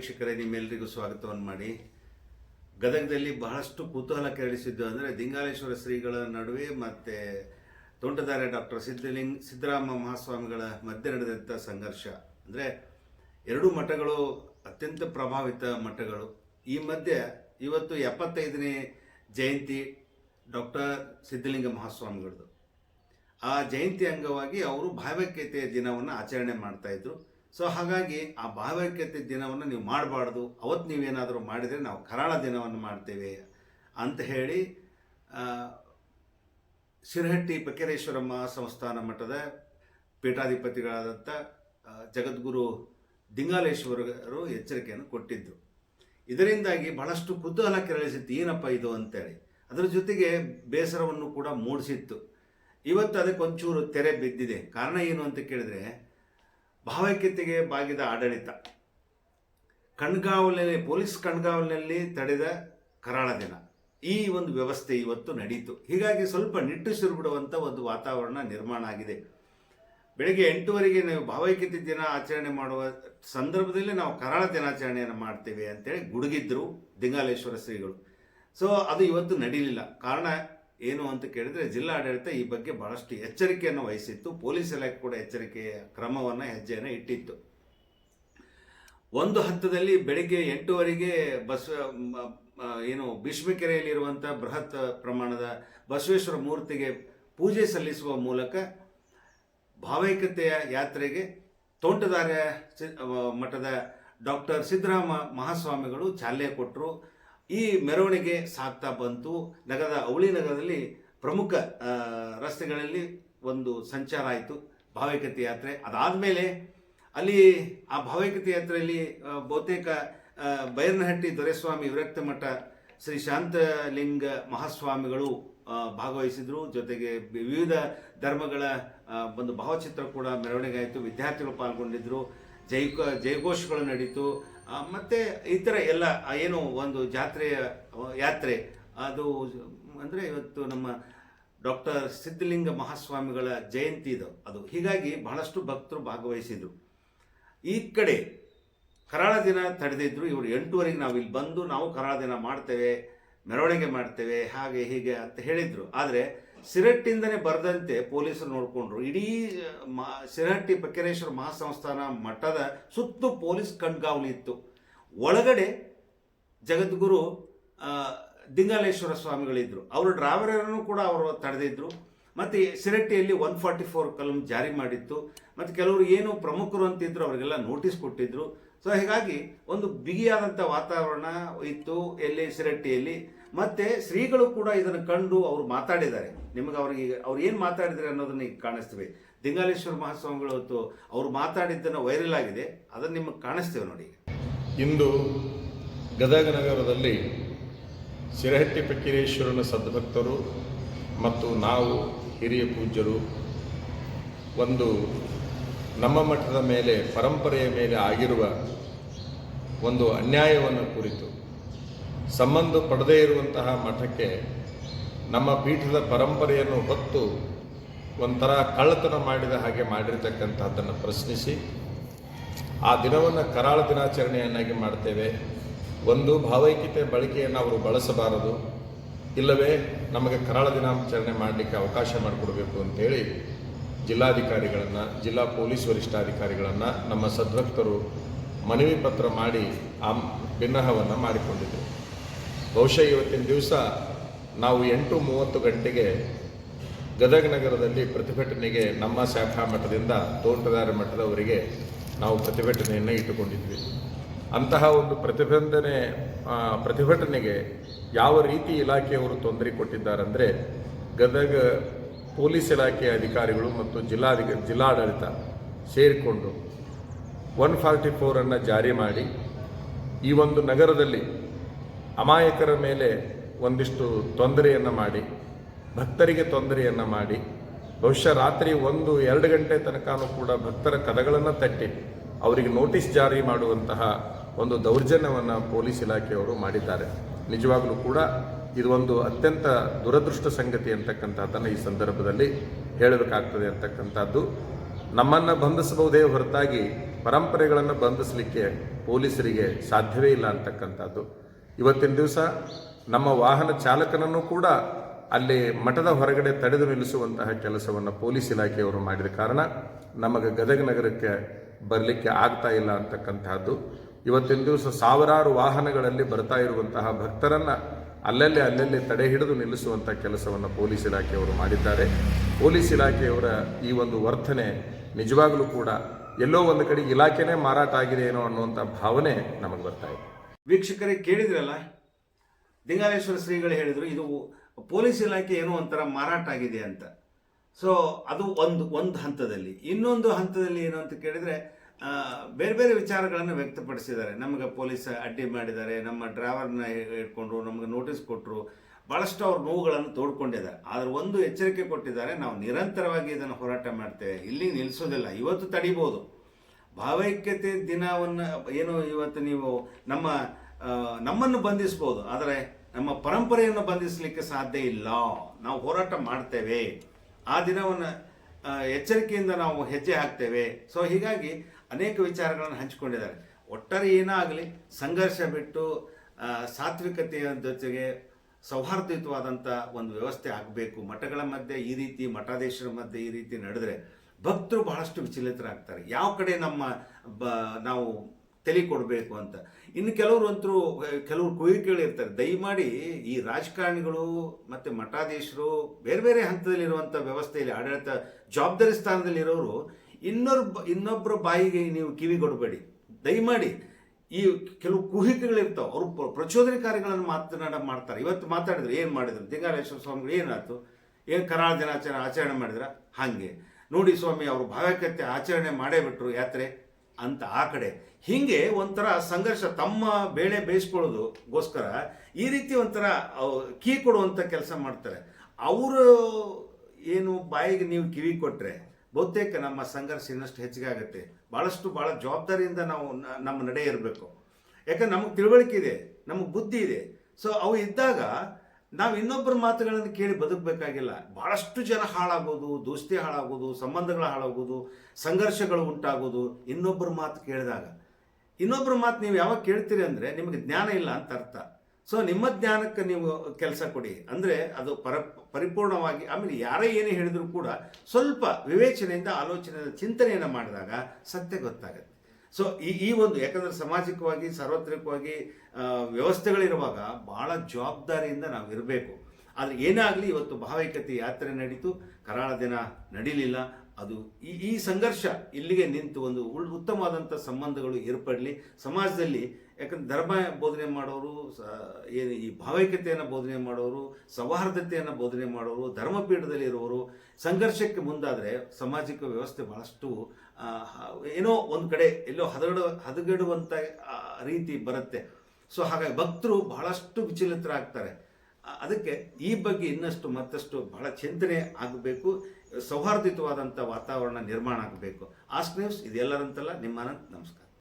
ವೀಕ್ಷಕರೇ ನಿಮ್ಮೆಲ್ಲರಿಗೂ ಸ್ವಾಗತವನ್ನು ಮಾಡಿ. ಗದಗದಲ್ಲಿ ಬಹಳಷ್ಟು ಕುತೂಹಲ ಕೆರಳಿಸಿದ್ದು ಅಂದರೆ ದಿಂಗಾಲೇಶ್ವರ ಶ್ರೀಗಳ ನಡುವೆ ಮತ್ತು ತೋಂಟದಾರ್ಯ ಡಾಕ್ಟರ್ ಸಿದ್ಧಲಿಂಗ್, ಸಿದ್ದರಾಮ ಮಹಾಸ್ವಾಮಿಗಳ ಮಧ್ಯೆ ನಡೆದಂಥ ಸಂಘರ್ಷ. ಅಂದರೆ ಎರಡೂ ಮಠಗಳು ಅತ್ಯಂತ ಪ್ರಭಾವಿತ ಮಠಗಳು. ಈ ಮಧ್ಯೆ ಇವತ್ತು ಎಪ್ಪತ್ತೈದನೇ ಜಯಂತಿ ಡಾಕ್ಟರ್ ಸಿದ್ಧಲಿಂಗ ಮಹಾಸ್ವಾಮಿಗಳದ್ದು ಆ ಜಯಂತಿ ಅಂಗವಾಗಿ ಅವರು ಭಾವೈಕ್ಯತೆಯ ದಿನವನ್ನು ಆಚರಣೆ ಮಾಡ್ತಾ ಇದ್ರು. ಸೊ ಹಾಗಾಗಿ ಆ ಭಾವೈಕ್ಯತೆ ದಿನವನ್ನು ನೀವು ಮಾಡಬಾರ್ದು. ಅವತ್ತು ನೀವೇನಾದರೂ ಮಾಡಿದರೆ ನಾವು ಕರಾಳ ದಿನವನ್ನು ಮಾಡ್ತೇವೆ ಅಂತ ಹೇಳಿ ಶಿರಹಟ್ಟಿ ಪಕ್ಕೇರೇಶ್ವರಮ್ಮ ಸಂಸ್ಥಾನ ಮಠದ ಪೀಠಾಧಿಪತಿಗಳಾದಂಥ ಜಗದ್ಗುರು ದಿಂಗಾಲೇಶ್ವರರು ಎಚ್ಚರಿಕೆಯನ್ನು ಕೊಟ್ಟಿದ್ದರು ಇದರಿಂದಾಗಿ ಬಹಳಷ್ಟು ಕುತೂಹಲ ಕೆರಳಿಸಿತ್ತು, ಏನಪ್ಪ ಇದು ಅಂತೇಳಿ. ಅದರ ಜೊತೆಗೆ ಬೇಸರವನ್ನು ಕೂಡ ಮೂಡಿಸಿತ್ತು. ಇವತ್ತು ಅದಕ್ಕೆ ಒಂಚೂರು ತೆರೆ ಬಿದ್ದಿದೆ. ಕಾರಣ ಏನು ಅಂತ ಕೇಳಿದ್ರೆ ಭಾವೈಕ್ಯತೆಗೆ ಬಾಗಿದ ಆಡಳಿತ. ಕಣ್ಗಾವಲಿನಲ್ಲಿ, ಪೊಲೀಸ್ ಕಣ್ಗಾವಲಿನಲ್ಲಿ ತಡೆದ ಕರಾಳ ದಿನ. ಈ ಒಂದು ವ್ಯವಸ್ಥೆ ಇವತ್ತು ನಡೀತು. ಹೀಗಾಗಿ ಸ್ವಲ್ಪ ನಿಟ್ಟುಸಿರು ಬಿಡುವಂಥ ಒಂದು ವಾತಾವರಣ ನಿರ್ಮಾಣ ಆಗಿದೆ. ಬೆಳಗ್ಗೆ ಎಂಟುವರೆಗೆ ನಾವು ಭಾವೈಕ್ಯತೆ ದಿನ ಆಚರಣೆ ಮಾಡುವ ಸಂದರ್ಭದಲ್ಲಿ ನಾವು ಕರಾಳ ದಿನಾಚರಣೆಯನ್ನು ಮಾಡ್ತೇವೆ ಅಂತೇಳಿ ಗುಡುಗಿದ್ರು ದಿಂಗಾಲೇಶ್ವರ ಶ್ರೀಗಳು. ಸೊ ಅದು ಇವತ್ತು ನಡೀಲಿಲ್ಲ. ಕಾರಣ ಏನು ಅಂತ ಕೇಳಿದರೆ ಜಿಲ್ಲಾಡಳಿತ ಈ ಬಗ್ಗೆ ಬಹಳಷ್ಟು ಎಚ್ಚರಿಕೆಯನ್ನು ವಹಿಸಿತ್ತು. ಪೊಲೀಸ್ ಇಲಾಖೆ ಕೂಡ ಎಚ್ಚರಿಕೆಯ ಕ್ರಮವನ್ನು, ಹೆಜ್ಜೆಯನ್ನು ಇಟ್ಟಿತ್ತು. ಒಂದು ಹಂತದಲ್ಲಿ ಬೆಳಿಗ್ಗೆ ಎಂಟೂವರೆಗೆ ಬಸ್ ಏನು ಭೀಷ್ಮಕೆರೆಯಲ್ಲಿರುವಂಥ ಬೃಹತ್ ಪ್ರಮಾಣದ ಬಸವೇಶ್ವರ ಮೂರ್ತಿಗೆ ಪೂಜೆ ಸಲ್ಲಿಸುವ ಮೂಲಕ ಭಾವೈಕ್ಯತೆಯ ಯಾತ್ರೆಗೆ ತೋಂಟದಾರ್ಯ ಮಠದ ಡಾಕ್ಟರ್ ಸಿದ್ದರಾಮ ಮಹಾಸ್ವಾಮಿಗಳು ಚಾಲನೆ ಕೊಟ್ಟರು ಈ ಮೆರವಣಿಗೆ ಸಾಗ್ತಾ ಬಂತು. ನಗರದ ಅವಳಿ ನಗರದಲ್ಲಿ ಪ್ರಮುಖ ರಸ್ತೆಗಳಲ್ಲಿ ಒಂದು ಸಂಚಾರ ಆಯಿತು, ಭಾವೈಕ್ಯತೆ ಯಾತ್ರೆ. ಅದಾದಮೇಲೆ ಅಲ್ಲಿ ಆ ಭಾವೈಕ್ಯತೆ ಯಾತ್ರೆಯಲ್ಲಿ ಬಹುತೇಕ ಬೈರನಹಟ್ಟಿ ದೊರೆಸ್ವಾಮಿ ವಿರಕ್ತ ಮಠ ಶ್ರೀ ಶಾಂತಲಿಂಗ ಮಹಾಸ್ವಾಮಿಗಳು ಭಾಗವಹಿಸಿದರು. ಜೊತೆಗೆ ವಿವಿಧ ಧರ್ಮಗಳ ಒಂದು ಭಾವಚಿತ್ರ ಕೂಡ ಮೆರವಣಿಗೆ ಆಯಿತು. ವಿದ್ಯಾರ್ಥಿಗಳು ಪಾಲ್ಗೊಂಡಿದ್ದರು ಜೈ ಜಯಘೋಷಗಳು ನಡೀತು. ಮತ್ತೆ ಇತರ ಎಲ್ಲ ಏನು ಒಂದು ಜಾತ್ರೆಯ ಯಾತ್ರೆ, ಅದು ಅಂದರೆ ಇವತ್ತು ನಮ್ಮ ಡಾಕ್ಟರ್ ಸಿದ್ಧಲಿಂಗ ಮಹಾಸ್ವಾಮಿಗಳ ಜಯಂತಿ ಇದು. ಅದು ಹೀಗಾಗಿ ಬಹಳಷ್ಟು ಭಕ್ತರು ಭಾಗವಹಿಸಿದರು. ಈ ಕಡೆ ಕರಾಳ ದಿನ ತಡೆದಿದ್ದರು ಇವರು ಎಂಟೂವರೆಗೆ ನಾವು ಇಲ್ಲಿ ಬಂದು ನಾವು ಕರಾಳ ದಿನ ಮಾಡ್ತೇವೆ, ಮೆರವಣಿಗೆ ಮಾಡ್ತೇವೆ, ಹಾಗೆ ಹೀಗೆ ಅಂತ ಹೇಳಿದರು. ಆದರೆ ಸಿರಟ್ಟಿಂದನೇ ಬರದಂತೆ ಪೊಲೀಸರು ನೋಡಿಕೊಂಡ್ರು. ಇಡೀ ಮಾ ಬಕ್ಕರೇಶ್ವರ ಮಹಾಸಂಸ್ಥಾನ ಮಠದ ಸುತ್ತು ಪೊಲೀಸ್ ಕಣ್ಗಾವಲಿ ಇತ್ತು. ಒಳಗಡೆ ಜಗದ್ಗುರು ದಿಂಗಾಲೇಶ್ವರ ಸ್ವಾಮಿಗಳಿದ್ರು. ಅವರು ಡ್ರಾವರನ್ನು ಕೂಡ ಅವರು ತಡೆದಿದ್ರು. ಮತ್ತು ಸಿರಟ್ಟಿಯಲ್ಲಿ ಒನ್ ಫಾರ್ಟಿ ಫೋರ್ ಕಲಂ ಜಾರಿ ಮಾಡಿತ್ತು. ಮತ್ತು ಕೆಲವರು ಏನು ಪ್ರಮುಖರು ಅಂತಿದ್ರು ಅವರಿಗೆಲ್ಲ ನೋಟಿಸ್ ಕೊಟ್ಟಿದ್ರು. ಸೊ ಹೀಗಾಗಿ ಒಂದು ಬಿಗಿಯಾದಂಥ ವಾತಾವರಣ ಇತ್ತು ಎಲ್ಲಿ? ಸಿರಟ್ಟಿಯಲ್ಲಿ. ಮತ್ತೆ ಶ್ರೀಗಳು ಕೂಡ ಇದನ್ನು ಕಂಡು ಅವರು ಮಾತಾಡಿದ್ದಾರೆ. ನಿಮಗೆ ಅವ್ರಿಗೆ ಅವ್ರು ಏನು ಮಾತಾಡಿದ್ದಾರೆ ಅನ್ನೋದನ್ನ ಈಗ ಕಾಣಿಸ್ತೀವಿ. ದಿಂಗಾಲೇಶ್ವರ ಮಹಾಸ್ವಾಮಿಗಳು ಹೊತ್ತು ಅವರು ಮಾತಾಡಿದ್ದನ್ನು ವೈರಲ್ ಆಗಿದೆ. ಅದನ್ನು ನಿಮಗೆ ಕಾಣಿಸ್ತೇವೆ ನೋಡಿ. ಇಂದು ಗದಗ ನಗರದಲ್ಲಿ ಸಿರಹಟ್ಟಿ ಪಕ್ಕಿರೇಶ್ವರನ ಸದ್ಭಕ್ತರು ಮತ್ತು ನಾವು ಹಿರಿಯ ಪೂಜ್ಯರು ಒಂದು ನಮ್ಮ ಮಠದ ಮೇಲೆ, ಪರಂಪರೆಯ ಮೇಲೆ ಆಗಿರುವ ಒಂದು ಅನ್ಯಾಯವನ್ನು ಕುರಿತು ಸಂಬಂಧ ಪಡದೇ ಇರುವಂತಹ ಮಠಕ್ಕೆ ನಮ್ಮ ಪೀಠದ ಪರಂಪರೆಯನ್ನು ಹೊತ್ತು ಒಂಥರ ಕಳ್ಳತನ ಮಾಡಿದ ಹಾಗೆ ಮಾಡಿರ್ತಕ್ಕಂಥದ್ದನ್ನು ಪ್ರಶ್ನಿಸಿ, ಆ ದಿನವನ್ನು ಕರಾಳ ದಿನಾಚರಣೆಯನ್ನಾಗಿ ಮಾಡ್ತೇವೆ. ಒಂದು ಭಾವೈಕ್ಯತೆ ಬಳಕೆಯನ್ನು ಅವರು ಬಳಸಬಾರದು. ಇಲ್ಲವೇ ನಮಗೆ ಕರಾಳ ದಿನಾಚರಣೆ ಮಾಡಲಿಕ್ಕೆ ಅವಕಾಶ ಮಾಡಿಕೊಡಬೇಕು ಅಂತೇಳಿ ಜಿಲ್ಲಾಧಿಕಾರಿಗಳನ್ನು, ಜಿಲ್ಲಾ ಪೊಲೀಸ್ ವರಿಷ್ಠಾಧಿಕಾರಿಗಳನ್ನು ನಮ್ಮ ಸದ್ಭಕ್ತರು ಮನವಿ ಪತ್ರ ಮಾಡಿ ಆ ಭಿನ್ನಹವನ್ನು ಮಾಡಿಕೊಂಡಿದ್ದರು ಬಹುಶಃ ಇವತ್ತಿನ ದಿವಸ ನಾವು ಎಂಟು ಮೂವತ್ತು ಗಂಟೆಗೆ ಗದಗ ನಗರದಲ್ಲಿ ಪ್ರತಿಭಟನೆಗೆ ನಮ್ಮ ಶಾಖಾ ಮಠದಿಂದ ತೋಂಟದಾರ ಮಠದವರಿಗೆ ನಾವು ಪ್ರತಿಭಟನೆಯನ್ನು ಇಟ್ಟುಕೊಂಡಿದ್ವಿ. ಅಂತಹ ಒಂದು ಪ್ರತಿಬಂಧನೆ ಪ್ರತಿಭಟನೆಗೆ ಯಾವ ರೀತಿ ಇಲಾಖೆಯವರು ತೊಂದರೆ ಕೊಟ್ಟಿದ್ದಾರೆಂದರೆ ಗದಗ ಪೊಲೀಸ್ ಇಲಾಖೆಯ ಅಧಿಕಾರಿಗಳು ಮತ್ತು ಜಿಲ್ಲಾಧಿಕ ಜಿಲ್ಲಾಡಳಿತ ಸೇರಿಕೊಂಡು ಒನ್ ಫಾರ್ಟಿ ಫೋರನ್ನು ಜಾರಿ ಮಾಡಿ ಈ ಒಂದು ನಗರದಲ್ಲಿ ಅಮಾಯಕರ ಮೇಲೆ ಒಂದಿಷ್ಟು ತೊಂದರೆಯನ್ನು ಮಾಡಿ, ಭಕ್ತರಿಗೆ ತೊಂದರೆಯನ್ನು ಮಾಡಿ, ಬಹುಶಃ ರಾತ್ರಿ ಒಂದು, ಎರಡು ಗಂಟೆ ತನಕನೂ ಕೂಡ ಭಕ್ತರ ಕದಗಳನ್ನು ತಟ್ಟಿ ಅವರಿಗೆ ನೋಟಿಸ್ ಜಾರಿ ಮಾಡುವಂತಹ ಒಂದು ದೌರ್ಜನ್ಯವನ್ನು ಪೊಲೀಸ್ ಇಲಾಖೆಯವರು ಮಾಡಿದ್ದಾರೆ. ನಿಜವಾಗಲೂ ಕೂಡ ಇದು ಒಂದು ಅತ್ಯಂತ ದುರದೃಷ್ಟ ಸಂಗತಿ ಅಂತಕ್ಕಂಥದ್ದನ್ನು ಈ ಸಂದರ್ಭದಲ್ಲಿ ಹೇಳಬೇಕಾಗ್ತದೆ ಅಂತಕ್ಕಂಥದ್ದು. ನಮ್ಮನ್ನು ಬಂಧಿಸಬಹುದೇ ಹೊರತಾಗಿ ಪರಂಪರೆಗಳನ್ನು ಬಂಧಿಸಲಿಕ್ಕೆ ಪೊಲೀಸರಿಗೆ ಸಾಧ್ಯವೇ ಇಲ್ಲ ಅಂತಕ್ಕಂಥದ್ದು. ಇವತ್ತಿನ ದಿವಸ ನಮ್ಮ ವಾಹನ ಚಾಲಕನನ್ನು ಕೂಡ ಅಲ್ಲಿ ಮಠದ ಹೊರಗಡೆ ತಡೆದು ನಿಲ್ಲಿಸುವಂತಹ ಕೆಲಸವನ್ನು ಪೊಲೀಸ್ ಇಲಾಖೆಯವರು ಮಾಡಿದ ಕಾರಣ ನಮಗೆ ಗದಗ ನಗರಕ್ಕೆ ಬರಲಿಕ್ಕೆ ಆಗ್ತಾ ಇಲ್ಲ ಅಂತಕ್ಕಂತಹದ್ದು. ಇವತ್ತಿನ ದಿವಸ ಸಾವಿರಾರು ವಾಹನಗಳಲ್ಲಿ ಬರ್ತಾ ಇರುವಂತಹ ಭಕ್ತರನ್ನ ಅಲ್ಲಲ್ಲಿ ಅಲ್ಲಲ್ಲಿ ತಡೆ ಹಿಡಿದು ನಿಲ್ಲಿಸುವಂಥ ಕೆಲಸವನ್ನು ಪೊಲೀಸ್ ಇಲಾಖೆಯವರು ಮಾಡಿದ್ದಾರೆ. ಪೊಲೀಸ್ ಇಲಾಖೆಯವರ ಈ ಒಂದು ವರ್ತನೆ ನಿಜವಾಗಲೂ ಕೂಡ ಎಲ್ಲೋ ಒಂದು ಕಡೆ ಇಲಾಖೆನೇ ಮಾರಾಟ ಆಗಿದೆ ಏನೋ ಅನ್ನುವಂಥ ಭಾವನೆ ನಮಗೆ ಬರ್ತಾ ಇದೆ. ವೀಕ್ಷಕರೇ ಕೇಳಿದ್ರಲ್ಲ ದಿಂಗಾಲೇಶ್ವರ ಶ್ರೀಗಳು ಹೇಳಿದರು, ಇದು ಪೊಲೀಸ್ ಇಲಾಖೆ ಏನೋ ಒಂಥರ ಮಾರಾಟ ಆಗಿದೆ ಅಂತ. ಸೊ ಅದು ಒಂದು ಒಂದು ಹಂತದಲ್ಲಿ. ಇನ್ನೊಂದು ಹಂತದಲ್ಲಿ ಏನು ಅಂತ ಕೇಳಿದರೆ ಬೇರೆ ಬೇರೆ ವಿಚಾರಗಳನ್ನು ವ್ಯಕ್ತಪಡಿಸಿದ್ದಾರೆ. ನಮಗೆ ಪೊಲೀಸ್ ಅಡ್ಡಿ ಮಾಡಿದ್ದಾರೆ, ನಮ್ಮ ಡ್ರೈವರ್ನ ಇಟ್ಕೊಂಡ್ರು ನಮಗೆ ನೋಟಿಸ್ ಕೊಟ್ಟರು ಭಾಳಷ್ಟು ಅವ್ರ ನೋವುಗಳನ್ನು ತೋಡ್ಕೊಂಡಿದ್ದಾರೆ. ಆದರೆ ಒಂದು ಎಚ್ಚರಿಕೆ ಕೊಟ್ಟಿದ್ದಾರೆ, ನಾವು ನಿರಂತರವಾಗಿ ಇದನ್ನು ಹೋರಾಟ ಮಾಡ್ತೇವೆ. ಇಲ್ಲಿ ನಿಲ್ಲಿಸೋದಿಲ್ಲ ಇವತ್ತು ತಡಿಬೋದು. ಭಾವೈಕ್ಯತೆ ದಿನವನ್ನು ಏನು ಇವತ್ತು ನೀವು ನಮ್ಮ ನಮ್ಮನ್ನು ಬಂಧಿಸ್ಬೋದು, ಆದರೆ ನಮ್ಮ ಪರಂಪರೆಯನ್ನು ಬಂಧಿಸಲಿಕ್ಕೆ ಸಾಧ್ಯ ಇಲ್ಲ. ನಾವು ಹೋರಾಟ ಮಾಡ್ತೇವೆ. ಆ ದಿನವನ್ನು ಎಚ್ಚರಿಕೆಯಿಂದ ನಾವು ಹೆಜ್ಜೆ ಹಾಕ್ತೇವೆ. ಸೊ ಹೀಗಾಗಿ ಅನೇಕ ವಿಚಾರಗಳನ್ನು ಹಂಚಿಕೊಂಡಿದ್ದಾರೆ. ಒಟ್ಟಾರೆ ಏನಾಗಲಿ, ಸಂಘರ್ಷ ಬಿಟ್ಟು ಸಾತ್ವಿಕತೆಯ ಜೊತೆಗೆ ಸೌಹಾರ್ದಯುತವಾದಂಥ ಒಂದು ವ್ಯವಸ್ಥೆ ಆಗಬೇಕು. ಮಠಗಳ ಮಧ್ಯೆ ಈ ರೀತಿ, ಮಠಾಧೀಶರ ಮಧ್ಯೆ ಈ ರೀತಿ ನಡೆದರೆ ಭಕ್ತರು ಬಹಳಷ್ಟು ವಿಚಲಿತರಾಗ್ತಾರೆ. ಯಾವ ಕಡೆ ನಮ್ಮ ಬ, ನಾವು ತಲೆ ಕೊಡಬೇಕು ಅಂತ. ಇನ್ನು ಕೆಲವರು ಅಂತರೂ ಕೆಲವರು ಕುಯಿಕೆಗಳು ಇರ್ತಾರೆ ದಯಮಾಡಿ ಈ ರಾಜಕಾರಣಿಗಳು ಮತ್ತು ಮಠಾಧೀಶರು, ಬೇರೆ ಬೇರೆ ಹಂತದಲ್ಲಿರುವಂಥ ವ್ಯವಸ್ಥೆಯಲ್ಲಿ ಆಡಳಿತ ಜವಾಬ್ದಾರಿ ಸ್ಥಾನದಲ್ಲಿರೋರು, ಇನ್ನೊರ್ ಇನ್ನೊಬ್ಬರ ಬಾಯಿಗೆ ನೀವು ಕಿವಿ ಕೊಡಬೇಡಿ. ದಯಮಾಡಿ ಈ ಕೆಲವು ಕುಹಿಕೆಗಳಿರ್ತಾವೆ ಅವರು ಪ್ರಚೋದನೆ ಕಾರ್ಯಗಳನ್ನು ಮಾತನಾಡ ಮಾಡ್ತಾರೆ. ಇವತ್ತು ಮಾತಾಡಿದ್ರು ಏನು ಮಾಡಿದ್ರು? ದಿಂಗಾಲೇಶ್ವರ ಸ್ವಾಮಿಗಳು ಏನಾಯ್ತು? ಏನು ಕರಾಳ ದಿನಾಚರಣೆ ಆಚರಣೆ ಮಾಡಿದ್ರ? ಹಾಗೆ. ನೋಡಿ ಸ್ವಾಮಿ, ಅವರು ಭಾವೈಕ್ಯತೆ ಆಚರಣೆ ಮಾಡೇ ಬಿಟ್ರು ಯಾತ್ರೆ ಅಂತ ಆ ಕಡೆ. ಹೀಗೆ ಒಂಥರ ಸಂಘರ್ಷ ತಮ್ಮ ಬೇಳೆ ಬೇಯಿಸ್ಕೊಳ್ಳೋದುಗೋಸ್ಕರ ಈ ರೀತಿ ಒಂಥರ ಕೀ ಕೊಡುವಂಥ ಕೆಲಸ ಮಾಡ್ತಾರೆ. ಅವರು ಏನು ಬಾಯಿಗೆ ನೀವು ಕಿವಿ ಕೊಟ್ಟರೆ ಬಹುತೇಕ ನಮ್ಮ ಸಂಘರ್ಷ ಇನ್ನಷ್ಟು ಹೆಚ್ಚಿಗೆ ಆಗುತ್ತೆ ಭಾಳಷ್ಟು ಭಾಳ ಜವಾಬ್ದಾರಿಯಿಂದ ನಾವು ನಮ್ಮ ನಡೆ ಇರಬೇಕು. ಯಾಕಂದ್ರೆ ನಮಗೆ ತಿಳುವಳಿಕೆ ಇದೆ, ನಮಗೆ ಬುದ್ಧಿ ಇದೆ. ಸೊ ಅವು ಇದ್ದಾಗ ನಾವು ಇನ್ನೊಬ್ಬರ ಮಾತುಗಳನ್ನು ಕೇಳಿ ಬದುಕಬೇಕಾಗಿಲ್ಲ. ಬಹಳಷ್ಟು ಜನ ಹಾಳಾಗೋದು, ದೋಸ್ತಿ ಹಾಳಾಗೋದು, ಸಂಬಂಧಗಳು ಹಾಳಾಗೋದು, ಸಂಘರ್ಷಗಳು ಉಂಟಾಗೋದು ಇನ್ನೊಬ್ಬರ ಮಾತು ಕೇಳಿದಾಗ. ಇನ್ನೊಬ್ಬರ ಮಾತು ನೀವು ಯಾವಾಗ ಕೇಳ್ತೀರಿ ಅಂದರೆ ನಿಮಗೆ ಜ್ಞಾನ ಇಲ್ಲ ಅಂತ ಅರ್ಥ. ಸೊ ನಿಮ್ಮ ಜ್ಞಾನಕ್ಕೆ ನೀವು ಕೆಲಸ ಕೊಡಿ. ಅಂದರೆ ಅದು ಪರ, ಪರಿಪೂರ್ಣವಾಗಿ, ಆಮೇಲೆ ಯಾರೇ ಏನೇ ಹೇಳಿದರೂ ಕೂಡ ಸ್ವಲ್ಪ ವಿವೇಚನೆಯಿಂದ, ಆಲೋಚನೆಯಿಂದ, ಚಿಂತನೆಯನ್ನು ಮಾಡಿದಾಗ ಸತ್ಯ ಗೊತ್ತಾಗುತ್ತೆ. ಸೊ ಈ ಈ ಒಂದು, ಯಾಕಂದರೆ ಸಾಮಾಜಿಕವಾಗಿ, ಸಾರ್ವತ್ರಿಕವಾಗಿ ವ್ಯವಸ್ಥೆಗಳಿರುವಾಗ ಭಾಳ ಜವಾಬ್ದಾರಿಯಿಂದ ನಾವು ಇರಬೇಕು. ಆದರೆ ಏನೇ ಆಗಲಿ ಇವತ್ತು ಭಾವೈಕ್ಯತೆ ಯಾತ್ರೆ ನಡೀತು, ಕರಾಳ ದಿನ ನಡೀಲಿಲ್ಲ. ಅದು ಈ ಈ ಸಂಘರ್ಷ ಇಲ್ಲಿಗೆ ನಿಂತು ಒಂದು ಉತ್ತಮವಾದಂಥ ಸಂಬಂಧಗಳು ಏರ್ಪಡಲಿ. ಸಮಾಜದಲ್ಲಿ ಯಾಕಂದ್ರೆ ಧರ್ಮ ಬೋಧನೆ ಮಾಡೋರು ಏನು ಈ ಭಾವೈಕ್ಯತೆಯನ್ನು ಬೋಧನೆ ಮಾಡೋರು, ಸೌಹಾರ್ದತೆಯನ್ನು ಬೋಧನೆ ಮಾಡೋರು, ಧರ್ಮಪೀಠದಲ್ಲಿ ಇರೋರು ಸಂಘರ್ಷಕ್ಕೆ ಮುಂದಾದರೆ ಸಾಮಾಜಿಕ ವ್ಯವಸ್ಥೆ ಭಾಳಷ್ಟು ಏನೋ ಒಂದು ಕಡೆ ಎಲ್ಲೋ ಹದಗಡ ಹದಗೆಡುವಂಥ ರೀತಿ ಬರುತ್ತೆ. ಸೊ ಹಾಗಾಗಿ ಭಕ್ತರು ಬಹಳಷ್ಟು ವಿಚಲಿತರಾಗ್ತಾರೆ. ಅದಕ್ಕೆ ಈ ಬಗ್ಗೆ ಇನ್ನಷ್ಟು ಮತ್ತಷ್ಟು ಬಹಳ ಚಿಂತನೆ ಆಗಬೇಕು ಸೌಹಾರ್ದಿತವಾದಂಥ ವಾತಾವರಣ ನಿರ್ಮಾಣ ಆಗಬೇಕು. ಆಸ್ಕ್ ನ್ಯೂಸ್ ಇದೆಲ್ಲರಂತಲ್ಲ ನಿಮ್ಮ ಅನಂತ್, ನಮಸ್ಕಾರ.